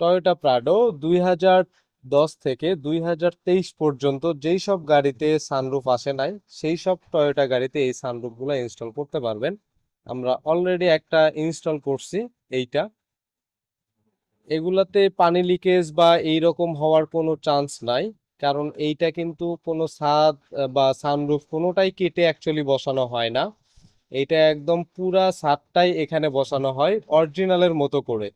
Toyota Prado দুই হাজার দশ থেকে দুই হাজার তেইশ পর্যন্ত যেই সব গাড়িতে সানরুফ আসে নাই সেই সব টয়োটা গাড়িতে এই সানরুফগুলো ইনস্টল করতে পারবেন। আমরা অলরেডি একটা ইনস্টল করছি এইটা। এগুলাতে পানি লিকেজ বা এই রকম হওয়ার কোনো চান্স নাই কারণ এইটা কিন্তু কোনো আহ, বা সানরুফ কোনোটাই কেটে অ্যাকচুয়ালি বসানো হয় না। এইটা একদম পুরা ছাদটাই এখানে বসানো হয় অরিজিনালের মতো করে।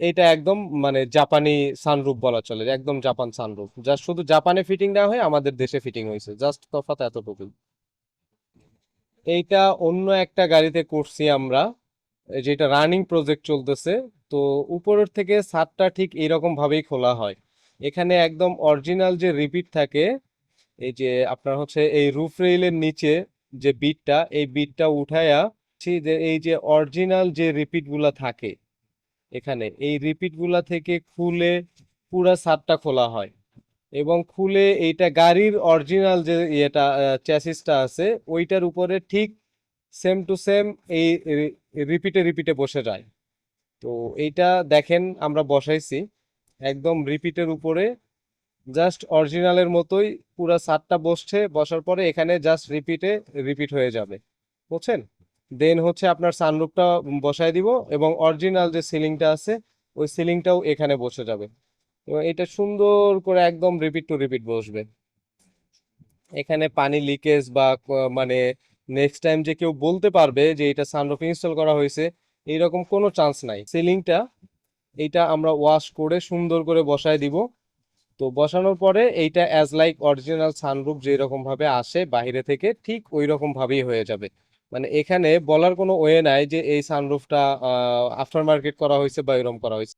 এইটা একদম মানে জাপানি সানরুফ বলা চলে, একদম জাপান সানরুফ যা শুধু জাপানে ফিটিং না হয়ে আমাদের দেশে ফিটিং হয়েছে। জাস্ট তফাৎ এতটুকুই। এইটা অন্য একটা গাড়িতে করছি আমরা, যেটা রানিং প্রজেক্ট চলতেছে। তো উপরের থেকে ছাদটা ঠিক এরকম ভাবেই খোলা হয়। এখানে একদম অরিজিনাল যে রিপিট থাকে, এই যে আপনার হচ্ছে এই রুফ রেইলের নিচে যে বিটটা এই বিটটা উঠায়া যে এই যে অরিজিনাল যে রিপিটগুলা থাকে এখানে। এই রিপিটগুলা থেকে খুলে পুরা ছাদটা খোলা হয় এবং খুলে এইটা গাড়ির অরিজিনাল যে ইয়েটা চ্যাসিসটা আছে, ওইটার উপরে ঠিক সেম টু সেম এই রিপিটে রিপিটে বসে যায়। তো এইটা দেখেন, আমরা বসাইছি একদম রিপিটের উপরে। জাস্ট অরিজিনালের মতোই পুরা ছাদটা বসছে, বসার পরে এখানে জাস্ট রিপিটে রিপিট হয়ে যাবে। বুঝছেন? দেন হচ্ছে আপনার সানরুফটা বসায় দিব এবং অরিজিনাল যে সিলিংটা আছে, ওই সিলিংটাও এখানে বসে যাবে। এটা সুন্দর করে একদম রিপিট টু রিপিট বসবে। এখানে পানি লিকেজ বা মানে নেক্সট টাইম যে কেউ বলতে পারবে যে এটা সানরুফ ইনস্টল করা হয়েছে এইরকম কোনো চান্স নাই। সিলিংটা এইটা আমরা ওয়াশ করে সুন্দর করে বসায় দিব। তো বসানোর পরে এইটা অ্যাজ লাইক অরিজিনাল সানরুফ যেরকমভাবে আসে বাইরে থেকে, ঠিক ওই রকম ভাবেই হয়ে যাবে। মানে এখানে বলার কোনো ওয়ে নাই যে এই সানরুফটা আফটার মার্কেট করা হয়েছে বা এরম করা হয়েছে।